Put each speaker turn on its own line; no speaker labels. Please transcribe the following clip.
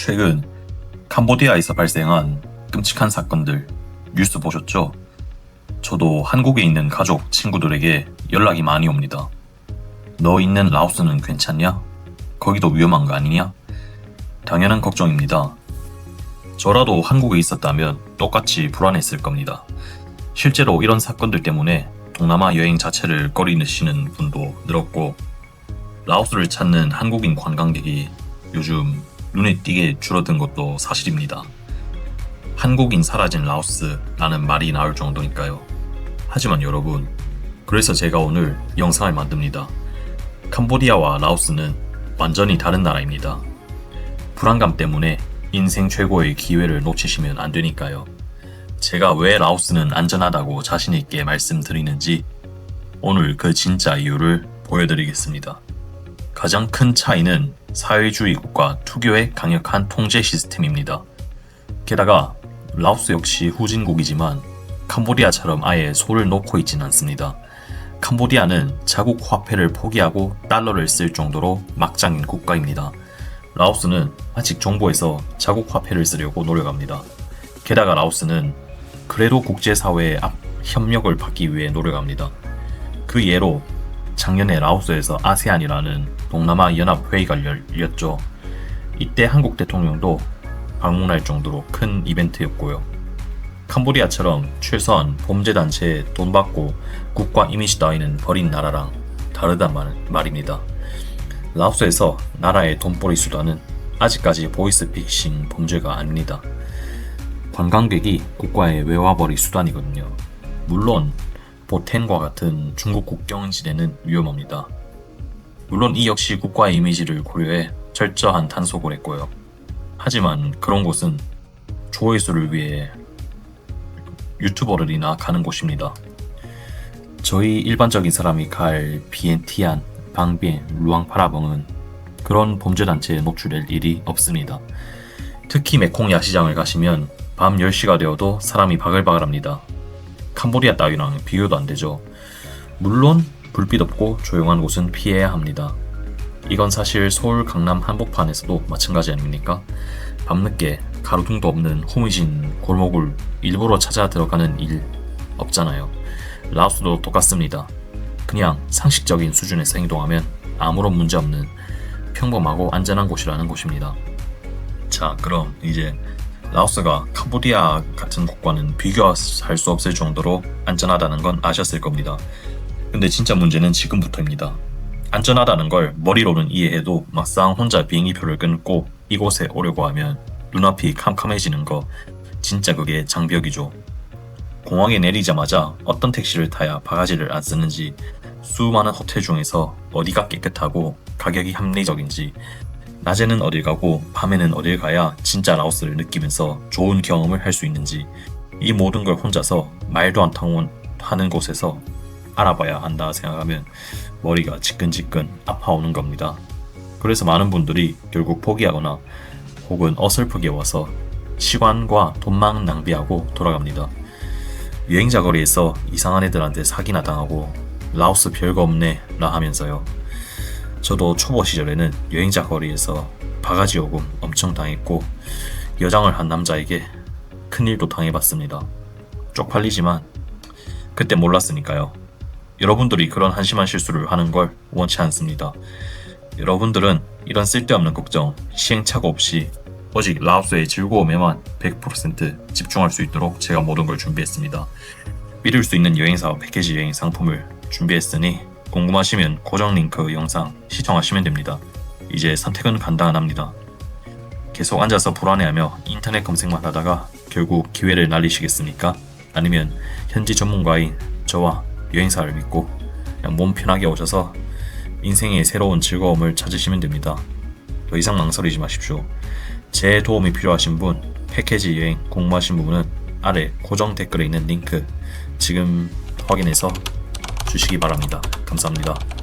최근 캄보디아에서 발생한 끔찍한 사건들 뉴스 보셨죠? 저도 한국에 있는 가족, 친구들에게 연락이 많이 옵니다. 너 있는 라오스는 괜찮냐? 거기도 위험한 거 아니냐? 당연한 걱정입니다. 저라도 한국에 있었다면 똑같이 불안했을 겁니다. 실제로 이런 사건들 때문에 동남아 여행 자체를 꺼리시는 분도 늘었고 라오스를 찾는 한국인 관광객이 요즘 눈에 띄게 줄어든 것도 사실입니다. 한국인 사라진 라오스라는 말이 나올 정도니까요. 하지만 여러분, 그래서 제가 오늘 영상을 만듭니다. 캄보디아와 라오스는 완전히 다른 나라입니다. 불안감 때문에 인생 최고의 기회를 놓치시면 안 되니까요. 제가 왜 라오스는 안전하다고 자신있게 말씀드리는지 오늘 그 진짜 이유를 보여드리겠습니다. 가장 큰 차이는 사회주의 국가 투교의 강력한 통제 시스템입니다. 게다가 라오스 역시 후진국이지만 캄보디아처럼 아예 소를 놓고 있진 않습니다. 캄보디아는 자국 화폐를 포기하고 달러를 쓸 정도로 막장인 국가입니다. 라오스는 아직 정부에서 자국 화폐를 쓰려고 노력합니다. 게다가 라오스는 그래도 국제사회의 앞 협력을 받기 위해 노력합니다. 그 예로 작년에 라오스에서 아세안이라는 동남아 연합 회의가 열렸죠. 이때 한국 대통령도 방문할 정도로 큰 이벤트였고요. 캄보디아처럼 최소한 범죄단체에 돈 받고 국가 이미지 따위는 버린 나라랑 다르단 말, 말입니다. 라오스에서 나라의 돈벌이 수단은 아직까지 보이스피싱 범죄가 아닙니다. 관광객이 국가의 외화벌이 수단이거든요. 물론 보텐과 같은 중국 국경지대는 위험합니다. 물론 이 역시 국가의 이미지를 고려해 철저한 단속을 했고요. 하지만 그런 곳은 조회수를 위해 유튜버들이나 가는 곳입니다. 저희 일반적인 사람이 갈 비엔티안, 방비엔, 루앙파라봉은 그런 범죄단체에 노출될 일이 없습니다. 특히 메콩 야시장을 가시면 밤 10시가 되어도 사람이 바글바글합니다. 캄보디아 따위랑 비교도 안 되죠. 물론 불빛 없고 조용한 곳은 피해야 합니다. 이건 사실 서울 강남 한복판에서도 마찬가지 아닙니까? 밤늦게 가로등도 없는 후미진 골목을 일부러 찾아 들어가는 일 없잖아요. 라오스도 똑같습니다. 그냥 상식적인 수준에서 행동하면 아무런 문제 없는 평범하고 안전한 곳이라는 곳입니다. 자, 그럼 이제 라오스가 캄보디아 같은 국가는 비교할 수 없을 정도로 안전하다는 건 아셨을 겁니다. 근데 진짜 문제는 지금부터입니다. 안전하다는 걸 머리로는 이해해도 막상 혼자 비행기표를 끊고 이곳에 오려고 하면 눈앞이 캄캄해지는 거 진짜 그게 장벽이죠. 공항에 내리자마자 어떤 택시를 타야 바가지를 안 쓰는지 수많은 호텔 중에서 어디가 깨끗하고 가격이 합리적인지 낮에는 어딜 가고 밤에는 어딜 가야 진짜 라오스를 느끼면서 좋은 경험을 할 수 있는지 이 모든 걸 혼자서 말도 안 통하는 곳에서 알아봐야 한다 생각하면 머리가 지끈지끈 아파오는 겁니다. 그래서 많은 분들이 결국 포기하거나 혹은 어설프게 와서 시간과 돈만 낭비하고 돌아갑니다. 여행자 거리에서 이상한 애들한테 사기나 당하고 라오스 별거 없네 라 하면서요. 저도 초보 시절에는 여행자 거리에서 바가지 요금 엄청 당했고 여장을 한 남자에게 큰일도 당해봤습니다. 쪽팔리지만 그때 몰랐으니까요. 여러분들이 그런 한심한 실수를 하는 걸 원치 않습니다. 여러분들은 이런 쓸데없는 걱정, 시행착오 없이 오직 라오스의 즐거움에만 100% 집중할 수 있도록 제가 모든 걸 준비했습니다. 믿을 수 있는 여행사 패키지 여행 상품을 준비했으니 궁금하시면 고정 링크 영상 시청하시면 됩니다. 이제 선택은 간단합니다. 계속 앉아서 불안해하며 인터넷 검색만 하다가 결국 기회를 날리시겠습니까? 아니면 현지 전문가인 저와 여행사를 믿고 그냥 몸 편하게 오셔서 인생의 새로운 즐거움을 찾으시면 됩니다. 더 이상 망설이지 마십시오. 제 도움이 필요하신 분, 패키지 여행 궁금하신 분은 아래 고정 댓글에 있는 링크 지금 확인해서 주시기 바랍니다. 감사합니다.